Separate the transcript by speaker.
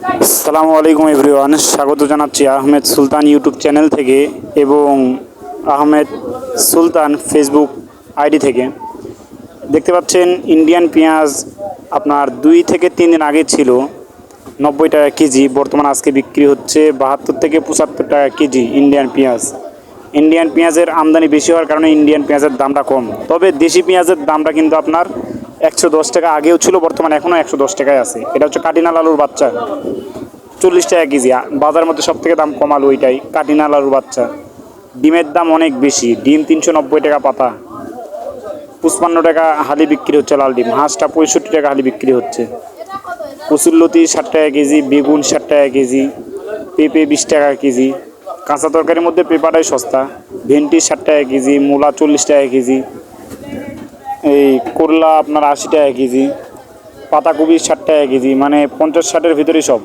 Speaker 1: আসসালামু আলাইকুম এভরিওয়ান। স্বাগত জানাচ্ছি আহমেদ সুলতান ইউটিউব চ্যানেল থেকে এবং আহমেদ সুলতান ফেসবুক আইডি থেকে। দেখতে পাচ্ছেন, ইন্ডিয়ান পেঁয়াজ আপনার দুই থেকে তিন দিন আগে ছিল নব্বই টাকা কেজি, বর্তমান আজকে বিক্রি হচ্ছে বাহাত্তর থেকে পঁচাত্তর টাকা কেজি ইন্ডিয়ান পেঁয়াজ। ইন্ডিয়ান পেঁয়াজের আমদানি বেশি হওয়ার কারণে ইন্ডিয়ান পেঁয়াজের দামটা কম। তবে দেশি পেঁয়াজের দামটা কিন্তু আপনার একশো দশ টাকা আগেও ছিল, বর্তমানে এখনও একশো দশ টাকায় আছে। এটা হচ্ছে কাটিনাল আলুর বাচ্চা। চল্লিশ টাকা কেজি। বাজারের মধ্যে সব থেকে দাম কমালো ওইটাই, কাটিনাল আলুর বাচ্চা। ডিমের দাম অনেক বেশি। ডিম তিনশো নব্বই টাকা পাতা। পঁচপান্ন টাকা হালি বিক্রি হচ্ছে লাল ডিম। হাঁসটা পঁয়ষট্টি টাকা হালি বিক্রি হচ্ছে। কচুরলতি ষাট টাকা কেজি, বেগুন ষাট টাকা কেজি, পেঁপে বিশ টাকা কেজি। কাঁচা তরকারির মধ্যে পেঁপাটাই সস্তা। ভেন্ডি ষাট টাকা কেজি, মূলা চল্লিশ টাকা কেজি। এই করলা আপনার আশি টাকা কেজি, পাতাকপি ষাট টাকা কেজি মানে পঞ্চাশ ষাটের ভিতরেই সব।